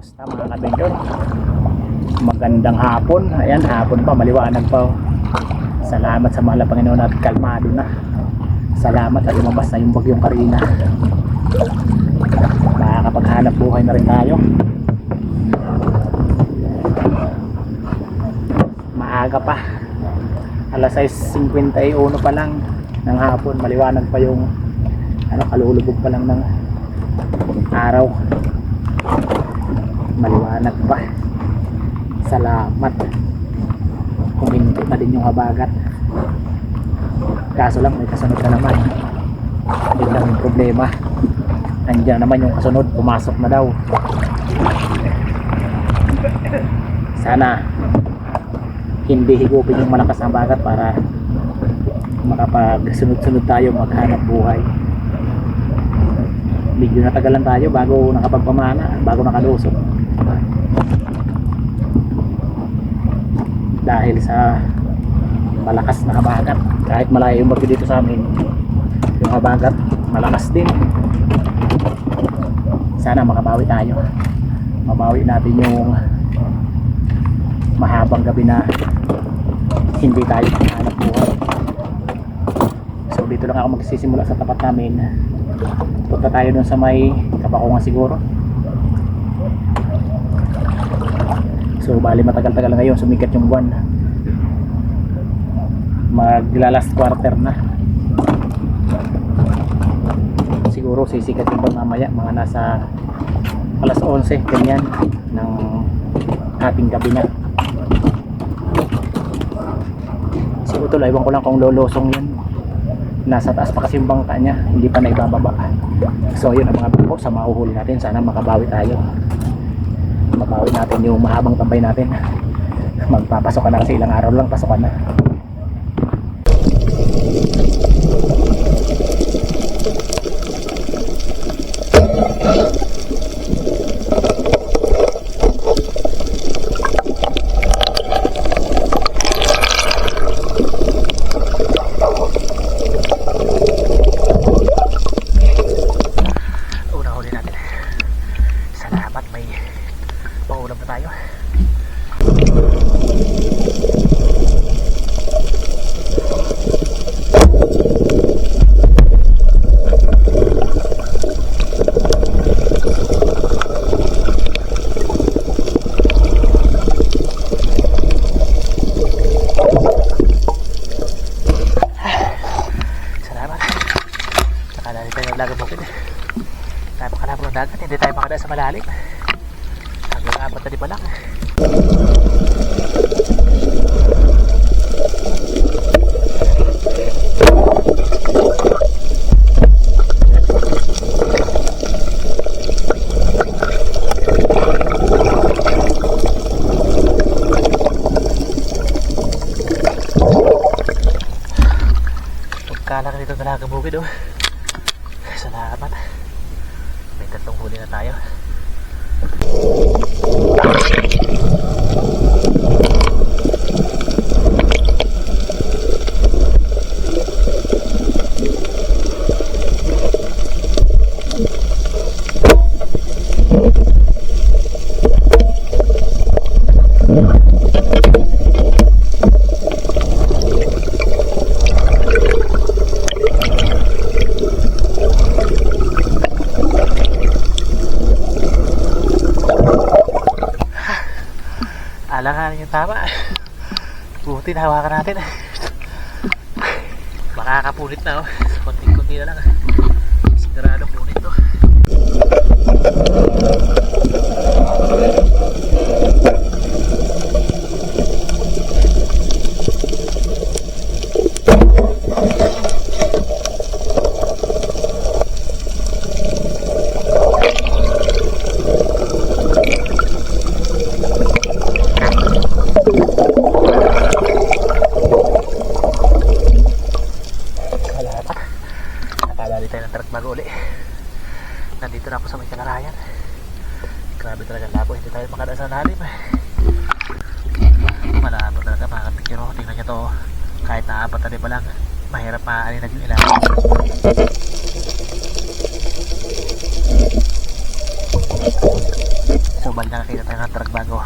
Kumusta mga kabindor? Magandang hapon. Ayan, hapon pa, maliwanag pa. oh. Salamat sa mahal Panginoon at kalmado na. Salamat at lumabas na yung bagyong Karina. Makakapaghanap buhay na rin tayo. Maaga pa. Alas 6.51 pa lang ng hapon. Maliwanag pa yung ano, kalulubog pa lang ng araw maliwanag pa salamat. Huminto na din yung habagat. Kaso lang may kasunod na naman. Yun lang yung problema. Nandiyan naman yung kasunod. Pumasok na daw. Sana hindi higupin yung malakas na habagat para makapag-sunod-sunod tayo maghanap buhay. Medyo natagalan tayo bago nakapagpamana, bago nakalusot. Dahil sa malakas na habagat, kahit malayo yung bagyo dito sa amin, yung habagat malakas din. Sana makabawi tayo. Mabawi natin yung mahabang gabi na hindi tayo makahanap buhay. So dito lang ako magsisimula sa tapat namin punta tayo dun sa may kapakungan siguro so bali matagal-tagal ngayon sumikat yung buwan magla last quarter na. Siguro sisikat yung buwan mamaya mga nasa alas 11 ganyan ng ating gabi na. Si Utol ewan ko lang kung lolosong yun. Nasa taas pa kasi yung bangka niya hindi pa naibababa. So yun ang mga bako sa mahuhuli natin. Sana makabawi tayo mabawi natin yung mahabang tambay natin. Magpapasok na kasi ilang araw lang pasokan na unang huli natin salamat may paulam na tayo salamat nakadali tayo ng lagang bukid tayo makalabang ng dagat, hindi tayo makadaan sa malalim. Hanggang apat na di pa lang. Pagkalang nito talagang bukid oh. Salamat. May tatlong huli na tayo. Alanganin yung tama. Buti na hawakan natin. Makakapunit na oh. Kunti-kunti na lang. Sigurado punit to. karagbago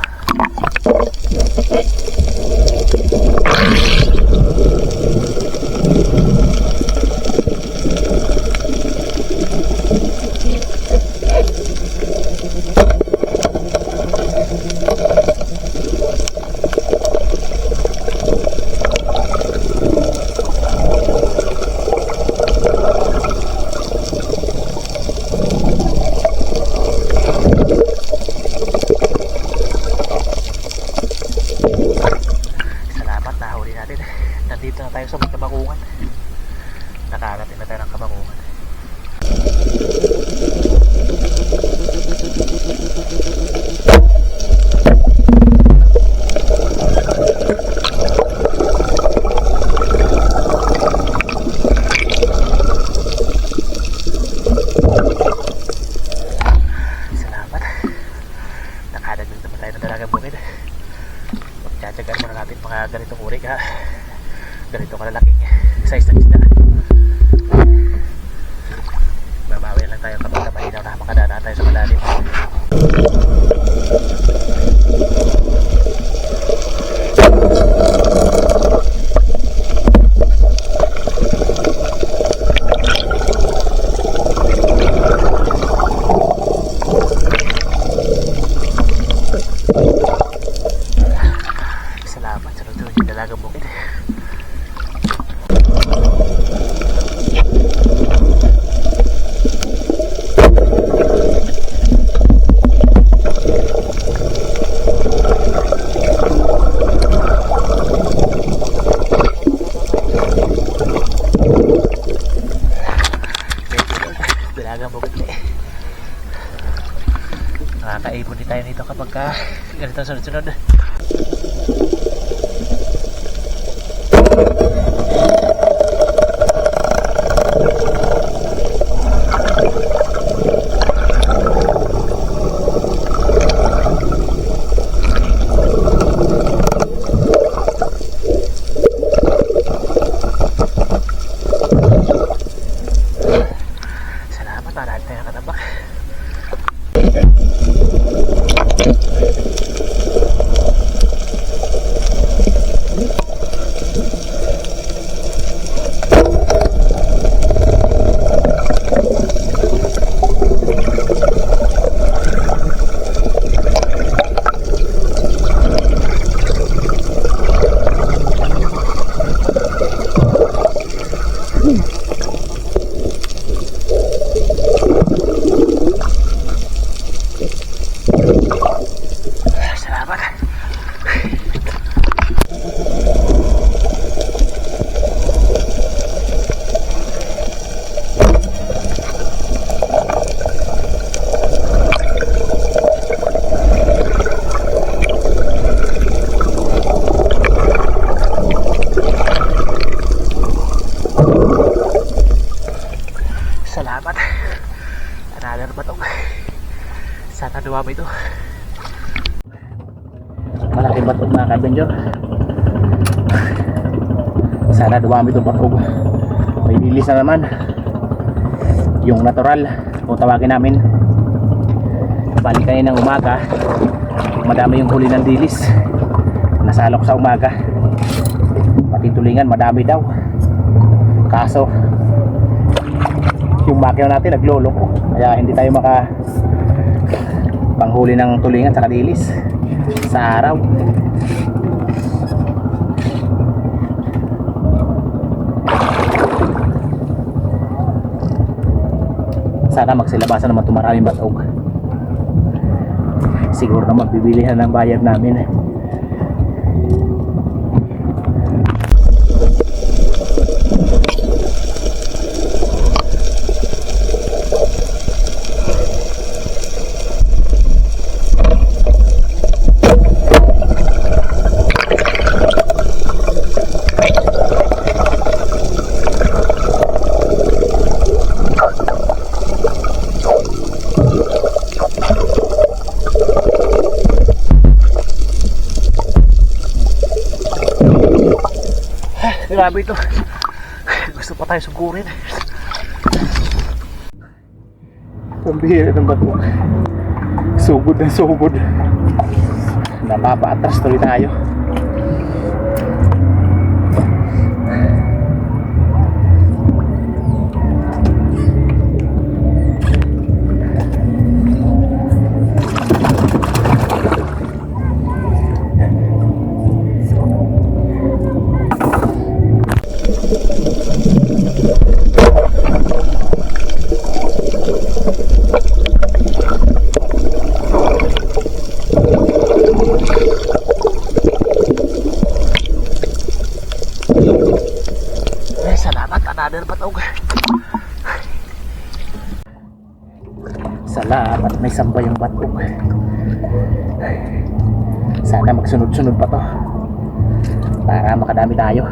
ganito ang sunod-sunod. Salamat, marami tayo nakatabak. Salamat. Salamat. Another batong. Dumami ito. malaking batog mga ka-adventure. Sana dumami itong batog may dilis na naman. Yung natural kung tawagin namin. Balik kayo ng umaga madami yung huli ng dilis. Nasalok sa umaga. Pati tulingan madami daw. Kaso yung makina natin nagloloko. Kaya hindi tayo maka panghuli ng tulingan sa dilis sa araw sana magsilabasan naman itong maraming batog siguro na magbibilihan ng bayad namin eh. Grabe ito. Gusto pa tayo sugurin. Pambihira ng bato. Sugod na sugod. Napapaatras tuloy tayo. May samba yung bato. Sana magsunod-sunod pa to. Para makadami tayo.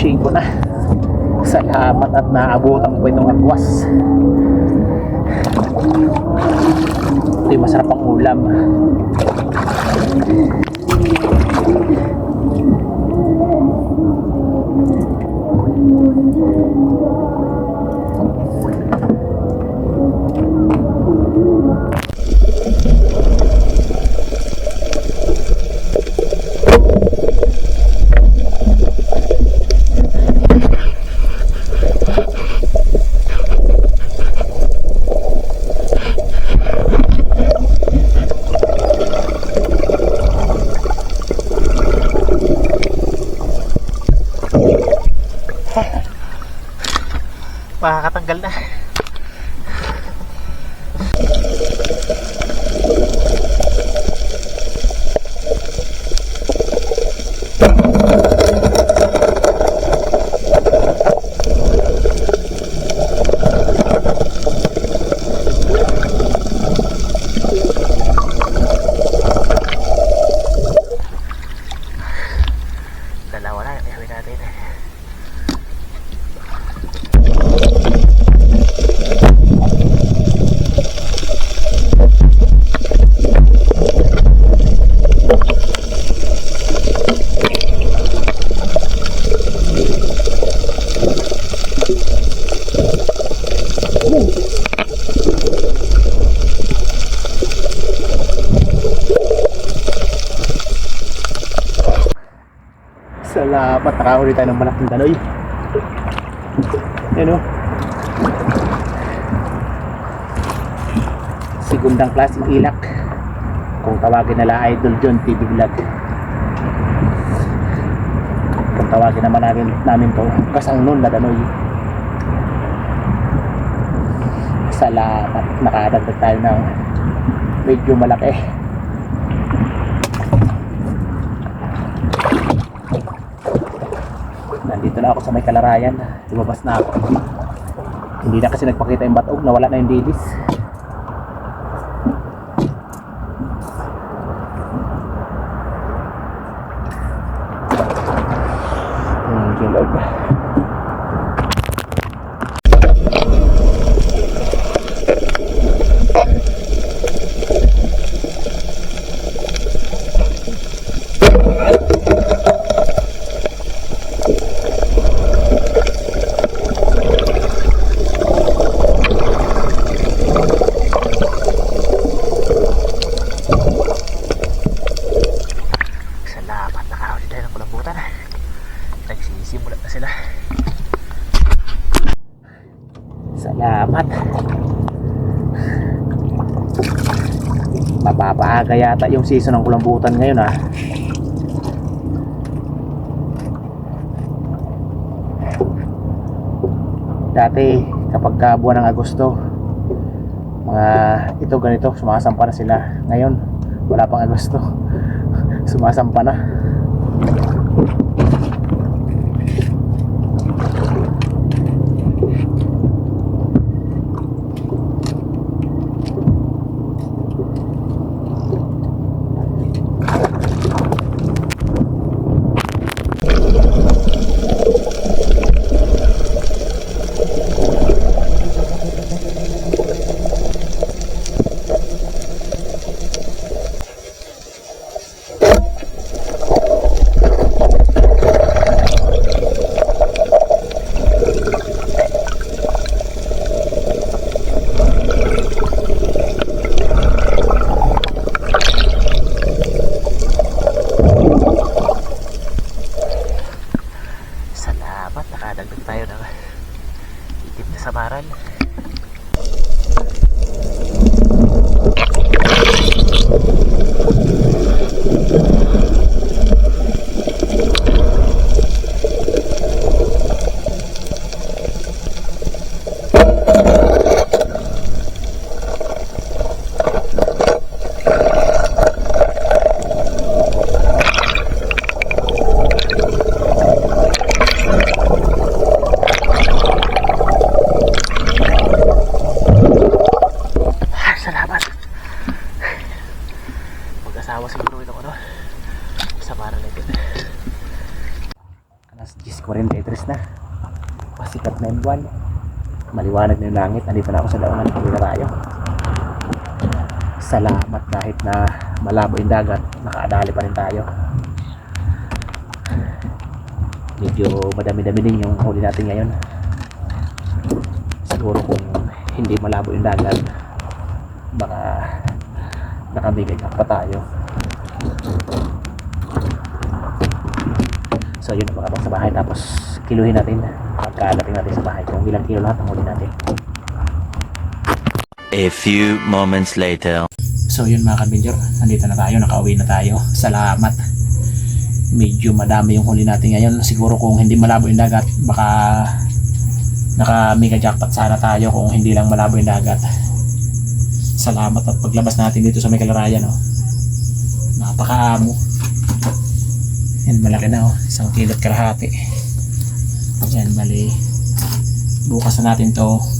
9.25 ko na. Salamat at naabutan ko itong agwas. Ito yung masarap ang ulam. Makakatanggal na. Dalawa na, ihawin natin. Salamat, nakahuli tayo ng malaking daloy. Yan o. Segundang klaseng ilak. Kung tawagin nila Idol John TV Vlog. kung tawagin naman namin, namin to kasang nun na danoy salamat nakadagdag tayo ng medyo malaki nandito na ako sa may kalarayan. Lumabas na ako. Hindi na kasi nagpakita yung batog nawala na yung dilis Salamat nakahuli tayo ng kulambutan. Nagsisimula na sila. Salamat. Mapapaaga yata yung season ng kulambutan ngayon ah. Dati kapag ka buwan ng Agosto, mga ito ganito, sumasampa na sila. Ngayon, wala pang Agosto. Sumasampa na. Langit. Nandito na ako sa daungan. Hindi na tayo. Salamat kahit na malabo yung dagat. Nakaadali pa rin tayo. Medyo madami-dami din yung huli natin ngayon. Siguro kung hindi malabo yung dagat, baka nakabigay pa tayo. So yun mga sa bahay tapos kiluhin natin pagkadating natin sa bahay kung ilang kilo lahat ang huli natin. A few moments later. So yun mga kabinjor, nandito na tayo, nakauwi na tayo. Salamat. Medyo madami yung huli natin ngayon. Siguro kung hindi malabo yung dagat, baka naka mega jackpot sana tayo kung hindi lang malabo yung dagat. Salamat at paglabas natin dito sa may kalarayan, oh. Napakaamo. Yan, malaki na, oh. Isang kilot kalahati. Yan, mali. Bukas na natin to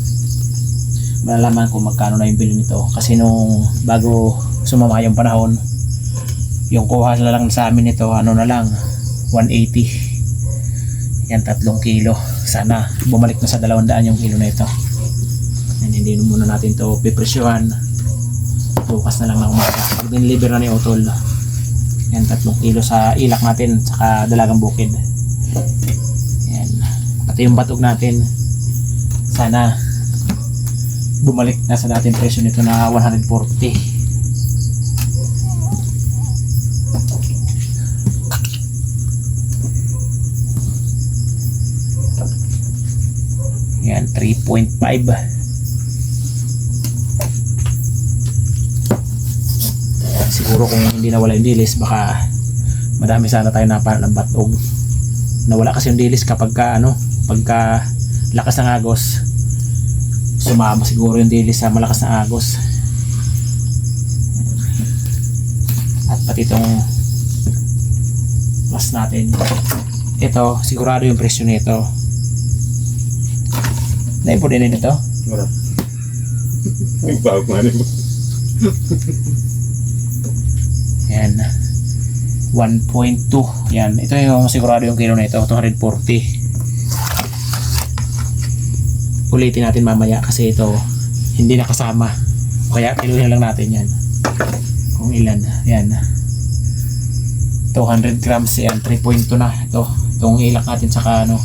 malalaman kung magkano na yung bili nito. Kasi nung bago sumama yung panahon yung kuha na lang sa amin nito ano na lang 180 yan tatlong kilo. Sana bumalik na sa 200 yung kilo na ito. Yan hindi na muna natin to pipresyohan. Bukas na lang ng umaga. Pag diniliver na ni Otol yan tatlong kilo sa ilak natin saka dalagang bukid. Yan. Pati yung batog natin. Sana bumalik na sa dating presyo nito na 140 yan 3.5 siguro kung hindi na wala yung dilis baka madami sana tayo napala ng batog nawala kasi yung dilis kapag ka, ano, pagka lakas ng agos sumama siguro yung dilis sa malakas na agos at pati itong mas natin ito sigurado yung presyo nito naipon din ito. Bago nga rin. Yan. 1.2. Yan. Ito yung sigurado yung kilo na ito. 240. Ulitin natin mamaya kasi ito hindi nakasama. Kaya kiluhin lang natin yan. Kung ilan. Yan. 200 grams yan. 3.2 na. Ito. Itong ilak natin saka ano.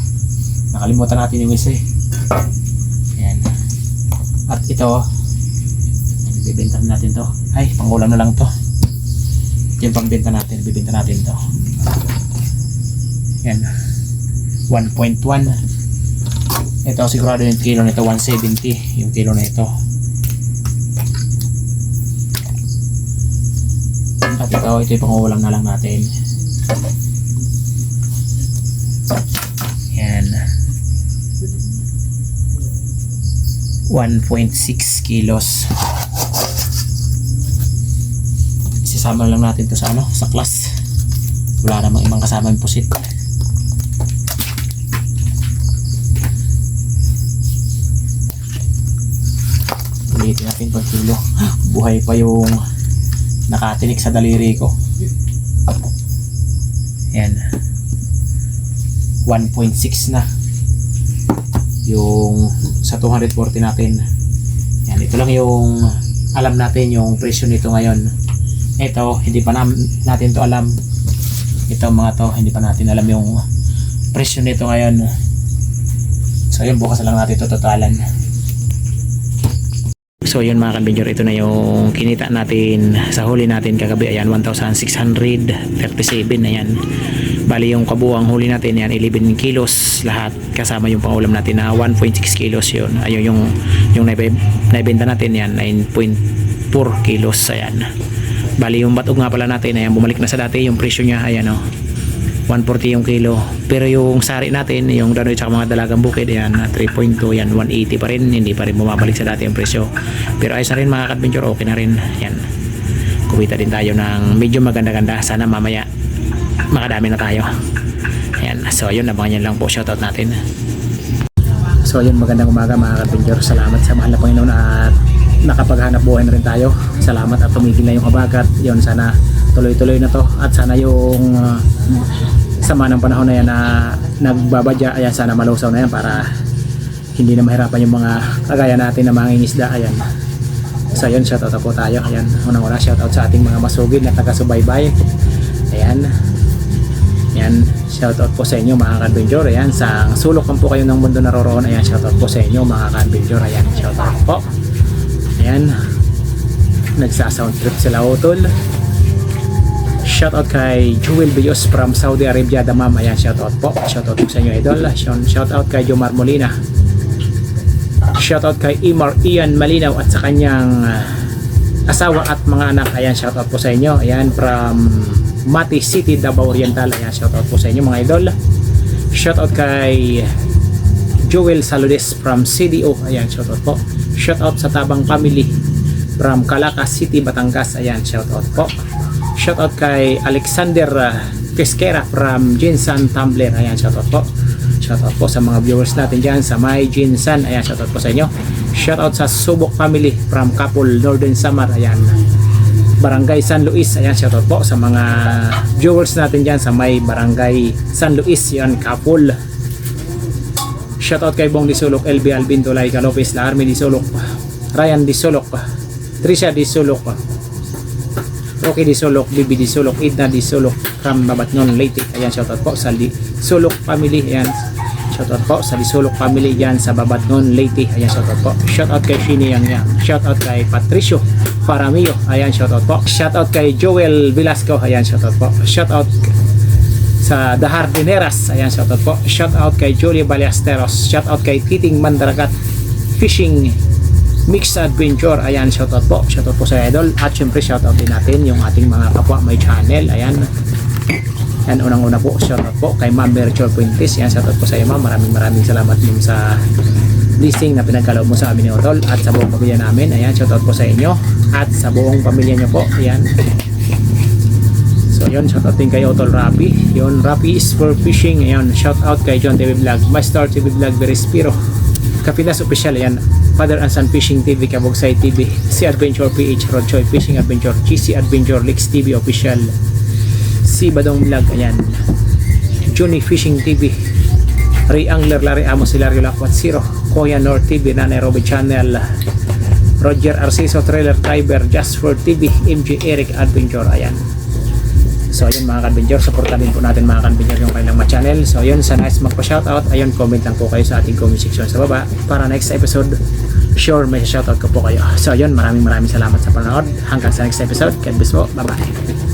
Nakalimutan natin yung isa eh. Yan. At ito. Bibenta natin to. Ay, pangulam na lang to. Yung pangbenta natin. Bibenta natin to. Yan. 1.1. Ito sigurado yung kilo nito 170 yung kilo na ito. At ito, ito yung pangulam na lang natin. Yan. 1.6 kilos. Isasama lang natin to sa ano, sa class. Wala namang ibang kasama yung pusit. Ulitin natin kilo. Buhay pa yung nakatinik sa daliri ko. Yan. 1.6 na. Yung sa 240 natin. Yan, ito lang yung alam natin yung presyo nito ngayon. Ito, hindi pa natin to alam. Ito mga to, hindi pa natin alam yung presyo nito ngayon. So yun, bukas lang natin ito totalan. So yun mga kabinyor, ito na yung kinita natin sa huli natin kagabi. Ayan, 1,637 na yan. Bali yung kabuang huli natin yan, 11 kilos lahat. Kasama yung pangulam natin na 1.6 kilos yun. Ayun yung, yung naibe- naibenta natin yan, 9.4 kilos. Ayan. Bali yung batog nga pala natin, ayan, bumalik na sa dati yung presyo niya. Ayan o. 140 yung kilo. Pero yung sari natin, yung danoy tsaka mga dalagang bukid, ayan, na 3.2, yan, 180 pa rin. Hindi pa rin bumabalik sa dati yung presyo. Pero ayos na rin mga adventure okay na rin. Yan. Kumita din tayo ng medyo maganda-ganda. Sana mamaya makadami na tayo. Ayan. So, ayun, abangan nyo lang po. Shoutout natin. So, ayun, magandang umaga mga adventure Salamat sa mahal na Panginoon at nakapaghanap buhay na rin tayo. Salamat at tumigil na yung habagat. Yun, sana tuloy-tuloy na to. At sana yung uh, sama ng panahon na yan na nagbabadya, ayan, sana malusaw na yan para hindi na mahirapan yung mga kagaya natin na mga ingisda. Ayan. So, ayun, shoutout po tayo. Ayan, unang-una, shoutout sa ating mga masugid na taga-subaybay. Ayan. Ayan, shoutout po sa inyo mga ka-adventure. Ayan, sa sulok po kayo ng mundo naroroon. Ayan, shoutout po sa inyo mga ka-adventure. Ayan, shoutout po. Ayan, nagsa-sound trip sila utol. Shoutout kay Jewel Bios from Saudi Arabia, Damam. Ayan, shoutout po. Shoutout po sa inyo, idol. Shoutout kay Jomar Molina. Shoutout kay Imar Ian Malinaw at sa kanyang uh, asawa at mga anak. Ayan, shoutout po sa inyo. Ayan, from Mati City, Davao Oriental. Ayan, shoutout po sa inyo mga idol. Shoutout kay Joel Saludes from CDO. Ayan, shoutout po. Shoutout sa Tabang Family from Calacas City, Batangas. Ayan, shoutout po. Shoutout kay Alexander uh, Pesquera from Jinsan Tumblr. Ayan, shoutout po. Shoutout po sa mga viewers natin dyan sa My Jinsan. Ayan, shoutout po sa inyo. Shoutout sa Subok Family from Kapul, Northern Samar. Ayan. Barangay San Luis. Ayan, shoutout po sa mga viewers natin dyan sa may Barangay San Luis. Yan, Kapul. Shoutout kay Bong Disulok, LB Albin Tulay, Calopes, La Army Disulok, Ryan Disulok, Trisha Disulok, Rocky Disulok, Bibi Disulok, Idna Disulok, from Babatnon, Leyte. Ayan, shoutout po sa Disulok family. Ayan, shoutout po sa Disulok family dyan sa Babatnon, Leyte. Ayan, shoutout po. Shoutout kay Shini Yang Yang. Shoutout kay Patricio Paramio. Ayan, shoutout po. Shoutout kay Joel Velasco. Ayan, shoutout po. Shoutout sa The Hardineras. Ayan, shoutout po. Shoutout kay Julie Ballesteros. Shoutout kay Titing Mandaragat Fishing Mixed Adventure. Ayan, shoutout po. Shoutout po sa idol. At syempre, shoutout din natin yung ating mga kapwa may channel. Ayan. Yan, unang-una po, shoutout po kay Ma'am Virtual Puentes. Yan, shoutout po sa iyo, Ma'am. Maraming maraming salamat ma'am sa blessing na pinagkaloob mo sa amin ni Otol at sa buong pamilya namin. Ayan, shoutout po sa inyo at sa buong pamilya niyo po. Ayan. So, yun, shoutout din kay Otol Rapi. Yun, Rapi is for fishing. Ayan, shoutout kay John TV Vlog, Master TV Vlog, Verispiro. Kapilas Official, ayan. Father and Son Fishing TV, Kabugsay TV, si Adventure PH, Rodchoy Fishing Adventure, GC Adventure, Leaks TV Official, si Badong Vlog, ayan. Juni Fishing TV, Ray Angler, Larry Amos, Hilario Lakwat Zero, Koya North TV, Nanay Robby Channel, Roger Arciso, Trailer Driver, Just for TV, MJ Eric Adventure, ayan. So ayun mga ka-adventure, supportan din po natin mga ka-adventure yung kanilang mga channel. So ayun, sa next magpa-shoutout, ayun, comment lang po kayo sa ating comment section sa baba. Para next episode, sure may shoutout ko po kayo. So ayun, maraming maraming salamat sa panonood. Hanggang sa next episode, God bless po. Bye-bye.